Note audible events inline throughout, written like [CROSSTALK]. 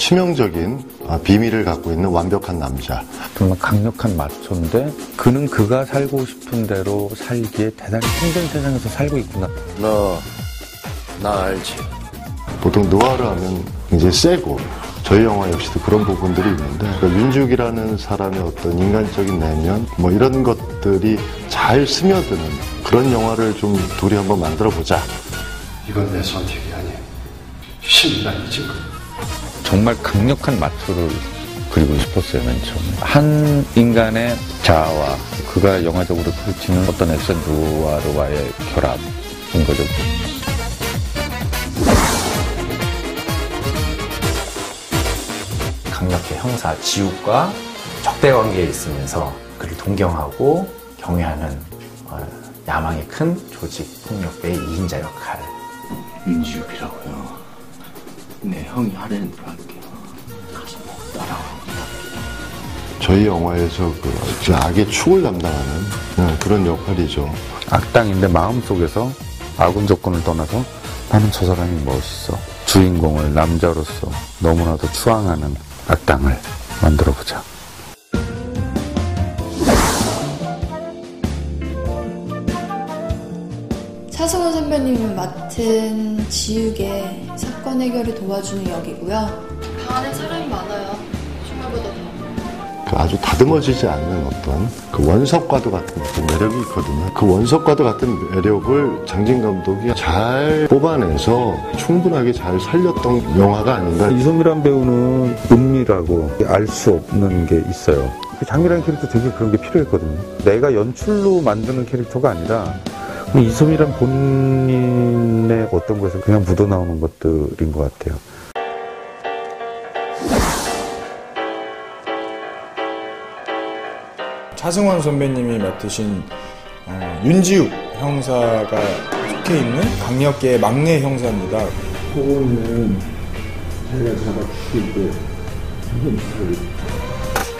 치명적인 아, 비밀을 갖고 있는 완벽한 남자. 정말 강력한 마초인데 그는 그가 살고 싶은 대로 살기에 대단히 힘든 세상에서 살고 있구나. 너, 나 알지? 보통 느와르 하면 이제 세고 저희 영화 역시도 그런 부분들이 있는데 그 윤죽이라는 사람의 어떤 인간적인 내면 뭐 이런 것들이 잘 스며드는 그런 영화를 좀 둘이 한번 만들어 보자. 이건 내 선택이 아니야. 신이란이지. 정말 강력한 마초를 그리고 싶었어요, 맨 처음에. 한 인간의 자아와 그가 영화적으로 펼치는 어떤 액션 누아르와의 결합인 거죠. 강력의 형사 지욱과 적대 관계에 있으면서 그를 동경하고 경외하는 어, 야망이 큰 조직 폭력배의 2인자 역할. 윤지욱이라고요. 내 형이 하려는 대로 할게요. 가서 따라와. 저희 영화에서 그 악의 축을 담당하는 네, 그런 역할이죠. 악당인데 마음속에서 아군 조건을 떠나서 나는 저 사람이 멋있어. 주인공을 남자로서 너무나도 추앙하는 악당을 만들어보자. 차승원 선배님이 맡은 지욱의 사건 해결을 도와주는 역이고요. 방 안에 사람이 많아요. 주말보다 더. 그 아주 다듬어지지 않는 어떤 그 원석과도 같은 어떤 매력이 있거든요. 그 원석과도 같은 매력을 장진 감독이 잘 뽑아내서 충분하게 잘 살렸던 영화가 아닌가. 이소미란 배우는 은밀하고 알 수 없는 게 있어요. 그 장미라는 캐릭터 되게 그런 게 필요했거든요. 내가 연출로 만드는 캐릭터가 아니라 이소미란 본인의 어떤 것에서 그냥 묻어나오는 것들인 것 같아요. 차승원 선배님이 맡으신 어, 윤지욱 형사가 속해 있는 강력계의 막내 형사입니다.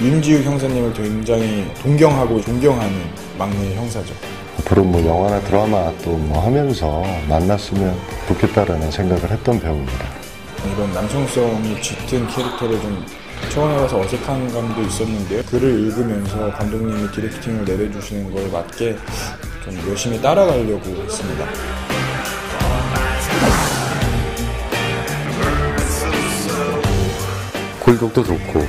윤지욱 형사님을 굉장히 동경하고 존경하는 막내 형사죠. 앞으로 뭐 영화나 드라마 또 뭐 하면서 만났으면 좋겠다라는 생각을 했던 배우입니다. 이런 남성성이 짙은 캐릭터를 좀 처음에 봐서 어색한 감도 있었는데요. 글을 읽으면서 감독님이 디렉팅을 내려주시는 거에 맞게 좀 열심히 따라가려고 했습니다. 골격도 좋고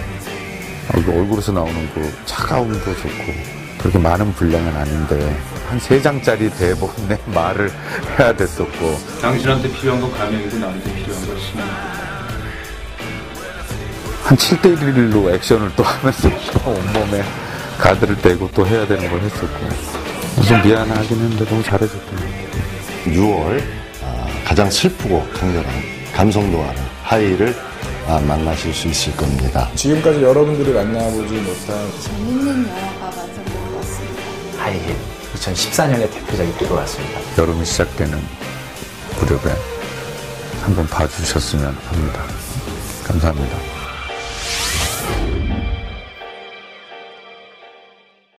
얼굴에서 나오는 그 차가움도 좋고 그렇게 많은 분량은 아닌데 한 세 장짜리 대본 내 [LAUGHS] 말을 해야 됐었고 당신한테 필요한 건 가명이고 나한테 필요한 건 신이. 한 7대 1로 액션을 또 하면서 또 온몸에 가드를 떼고 또 해야 되는 걸 했었고 좀 미안하긴 했는데 너무 잘해줬던 것 같아요. 6월 아, 가장 슬프고 강렬한 감성 노화를 하이를 아, 만나실 수 있을 겁니다. 지금까지 여러분들이 만나보지 못한 재밌는 영화가 것 같습니다. 하이힐 2014년의 대표작이 같습니다. 여름이 시작되는 무렵에 한번 봐주셨으면 합니다. 감사합니다.